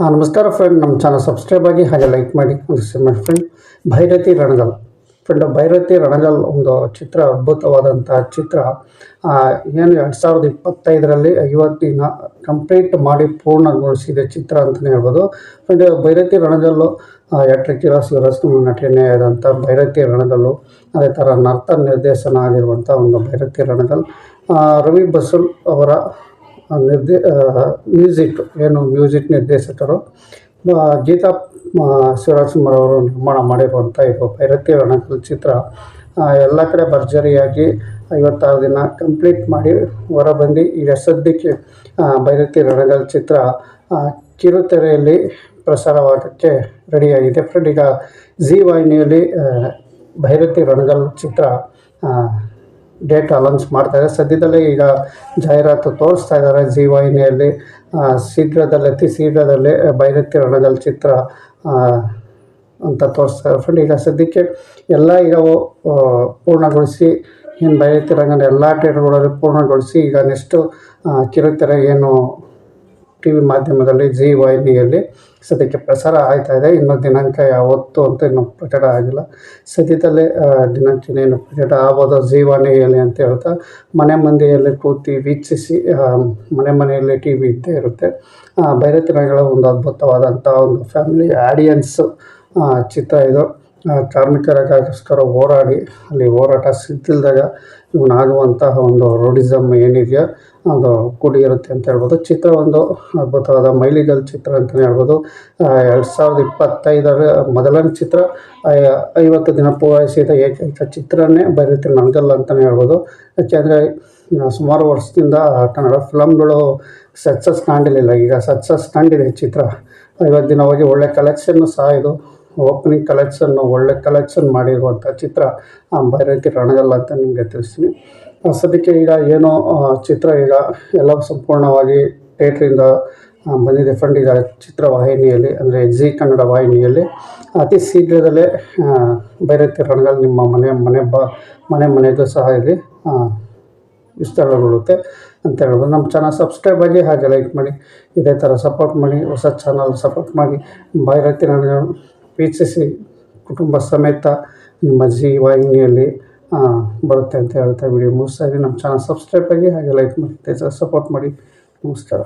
ನಮಸ್ಕಾರ ಫ್ರೆಂಡ್ ನಮ್ಮ channel subscribe ಆಗಿ ಹಾಗೆ ಲೈಕ್ ಮಾಡಿ, ಒಂದು ಮಾಡಿ ಫ್ರೆಂಡ್ ಭೈರತಿ ರಣಗಲ್. ಫ್ರೆಂಡ್ ಭೈರತಿ ರಣಗಲ್ ಒಂದು ಚಿತ್ರ, ಅದ್ಭುತವಾದಂತಹ ಚಿತ್ರ. ಏನು ಎರಡು ಸಾವಿರದ ಇಪ್ಪತ್ತೈದರಲ್ಲಿ ಐವತ್ತಿನ ಕಂಪ್ಲೀಟ್ ಮಾಡಿ ಪೂರ್ಣಗೊಳಿಸಿದ ಚಿತ್ರ ಅಂತಲೇ ಹೇಳ್ಬೋದು. ಫ್ರೆಂಡ್ ಭೈರತಿ ರಣಗಲ್ಲು ಎಟ್ರಿಕಿರ ಕಿರಾ ಶಿವರಾಜ್ ಕುಮಾರ್ ನಟನೆ ಆದಂಥ ಭೈರತಿ ರಣಗಲ್ಲು, ಅದೇ ಥರ ನರ್ತನ ನಿರ್ದೇಶನ ಆಗಿರುವಂಥ ಒಂದು ಭೈರತಿ ರಣಗಲ್. ರವಿ ಬಸುಲ್ ಅವರ ನಿರ್ದೇ ಮ್ಯೂಸಿಕ್ ಏನು ಮ್ಯೂಸಿಕ್ ನಿರ್ದೇಶಕರು ಗೀತಾ ಆ, ಶಿವರಾಜ್ ಕುಮಾರ್ ಅವರು ನಿರ್ಮಾಣ ಮಾಡಿರುವಂಥ ಇದು ಭೈರತಿ ರಣಕಲ್ ಚಿತ್ರ ಎಲ್ಲ ಕಡೆ ಭರ್ಜರಿಯಾಗಿ ಐವತ್ತಾರು ದಿನ ಕಂಪ್ಲೀಟ್ ಮಾಡಿ ಹೊರಬಂದು ಈಗ ಸದ್ಯಕ್ಕೆ ಭೈರತಿ ರಣಗಲ್ ಚಿತ್ರ ಕಿರುತೆರೆಯಲ್ಲಿ ಪ್ರಸಾರವಾಗೋಕ್ಕೆ ರೆಡಿಯಾಗಿದೆ. ಫ್ರೆಂಡ್ ಈಗ ಜಿ ವಾಹಿನಿಯಲ್ಲಿ ಭೈರತಿ ರಣಗಲ್ ಚಿತ್ರ ಡೇಟ್ ಮಾಡ್ತಾ ಮಾಡ್ತಾರೆ. ಸದ್ಯದಲ್ಲೇ ಈಗ ಜಾಹೀರಾತು ತೋರಿಸ್ತಾ ಇದ್ದಾರೆ ಜಿ ವಾಹಿನಿಯಲ್ಲಿ ಶೀಘ್ರದಲ್ಲಿ, ಅತಿ ಶೀಘ್ರದಲ್ಲಿ ಭೈರತಿ ರಣದಲ್ಲಿ ಚಿತ್ರ ಅಂತ ಅಂತ ತೋರಿಸ್ತಾರೆ ಫ್ರೆಂಡ್ ಈಗ ಸದ್ಯಕ್ಕೆ ಎಲ್ಲ ಈಗ ಪೂರ್ಣಗೊಳಿಸಿ ಏನು ಭೈರತಿ ರಂಗನ ಎಲ್ಲ ಥಿಯೇಟರ್ಗಳಲ್ಲಿ ಪೂರ್ಣಗೊಳಿಸಿ ಈಗ ನೆಕ್ಸ್ಟು ಕಿರುತೆರೆ ಏನು ಟಿ ವಿ ಮಾಧ್ಯಮದಲ್ಲಿ, ಜಿ ವಾಹಿನಿಯಲ್ಲಿ ಸದ್ಯಕ್ಕೆ ಪ್ರಸಾರ ಆಯ್ತಾ ಇದೆ. ಇನ್ನು ದಿನಾಂಕ ಯಾವತ್ತು ಅಂತ ಇನ್ನೂ ಪ್ರಚಾರ ಆಗಿಲ್ಲ. ಸದ್ಯದಲ್ಲೇ ದಿನಾಂಕನೇ ದಿನಾಂಕ ಪ್ರಚಾರ ಆಗ್ಬೋದು. ಜಿ ಅಂತ ಹೇಳ್ತಾ ಮನೆ ಮಂದಿಯಲ್ಲಿ ಕೂತಿ ವೀಕ್ಷಿಸಿ ಮನೆ ಮನೆಯಲ್ಲಿ ಟಿ ವಿ ಇದ್ದೇ ಇರುತ್ತೆ. ಬೈರತಿನಗಳ ಒಂದು ಅದ್ಭುತವಾದಂಥ ಒಂದು ಫ್ಯಾಮಿಲಿ ಆಡಿಯನ್ಸ್ ಚಿತ್ರ ಇದು. ಕಾರ್ಮಿಕರಿಗೋಸ್ಕರ ಹೋರಾಡಿ, ಅಲ್ಲಿ ಹೋರಾಟ ಸಿಗ್ತಿಲ್ದಾಗ ಇವನಾಗುವಂತಹ ಒಂದು ರೋಡಿಸಮ್ ಏನಿದೆಯೋ ಅದು ಕೂಡಿರುತ್ತೆ ಅಂತ ಹೇಳ್ಬೋದು. ಚಿತ್ರ ಒಂದು ಅದ್ಭುತವಾದ ಮೈಲಿಗಲ್ ಚಿತ್ರ ಅಂತಲೇ ಹೇಳ್ಬೋದು. ಎರಡು ಸಾವಿರದ ಇಪ್ಪತ್ತೈದರ ಮೊದಲನೇ ಚಿತ್ರ ಐವತ್ತು ದಿನ ಪೂರೈಸಿದ ಏಕೈಕ ಚಿತ್ರನೇ ಬರೀತೀನಿ ನನಗಲ್ಲ ಅಂತಲೇ ಹೇಳ್ಬೋದು. ಯಾಕೆಂದರೆ ಸುಮಾರು ವರ್ಷದಿಂದ ಕನ್ನಡ ಫಿಲಮ್ಗಳು ಸಕ್ಸಸ್ ಕಾಣಲಿಲ್ಲ. ಈಗ ಸಕ್ಸಸ್ ಕಂಡಿದೆ ಚಿತ್ರ. ಐವತ್ತು ದಿನ ಹೋಗಿ ಒಳ್ಳೆ ಕಲೆಕ್ಷನ್ನು ಸಹ ಇದು. ಓಪನಿಂಗ್ ಕಲೆಕ್ಷನ್ನು ಒಳ್ಳೆ ಕಲೆಕ್ಷನ್ ಮಾಡಿರುವಂಥ ಚಿತ್ರ ಭೈರತಿ ರಣಗಲ್ಲ ಅಂತ ನಿಮಗೆ ತಿಳಿಸ್ತೀನಿ. ಸದ್ಯಕ್ಕೆ ಈಗ ಏನೋ ಚಿತ್ರ ಈಗ ಎಲ್ಲ ಸಂಪೂರ್ಣವಾಗಿ ಥಿಯೇಟ್ರಿಂದ ಬಂದಿದೆ. ಫ್ರೆಂಡ್ ಈಗ ಚಿತ್ರವಾಹಿನಿಯಲ್ಲಿ ಅಂದರೆ ಜಿ ಕನ್ನಡ ವಾಹಿನಿಯಲ್ಲಿ. ಅತಿ ಶೀಘ್ರದಲ್ಲೇ ಭೈರತಿ ರಣಗಲ್ ನಿಮ್ಮ ಮನೆ ಮನೆ ಬ, ಮನೆ ಮನೆಗೂ ಸಹ ಇಲ್ಲಿ ವಿಸ್ತರಣೆಗೊಳ್ಳುತ್ತೆ ಅಂತ ಹೇಳ್ಬೋದು. ನಮ್ಮ ಚಾನಲ್ ಸಬ್ಸ್ಕ್ರೈಬ್ ಆಗಿ ಹಾಗೆ ಲೈಕ್ ಮಾಡಿ, ಇದೇ ಥರ ಸಪೋರ್ಟ್ ಮಾಡಿ, ಹೊಸ ಚಾನಲ್ ಸಪೋರ್ಟ್ ಮಾಡಿ ಭೈರತಿ ನನಗೆ ವೀಕ್ಷಿಸಿ ಕುಟುಂಬ ಸಮೇತ ನಿಮ್ಮ ಜೀವಾಹಿನಿಯಲ್ಲಿ ಬರುತ್ತೆ ಅಂತ ಹೇಳ್ತಾ ವಿಡಿಯೋ ಮುಗಿಸ್ತಾ ಇದ್ದೀನಿ ನಮ್ಮ ಚಾನಲ್ ಸಬ್ಸ್ಕ್ರೈಬ್ ಆಗಿ ಹಾಗೆ ಲೈಕ್ ಮಾಡಿ ಸಪೋರ್ಟ್ ಮಾಡಿ. ನಮಸ್ಕಾರ.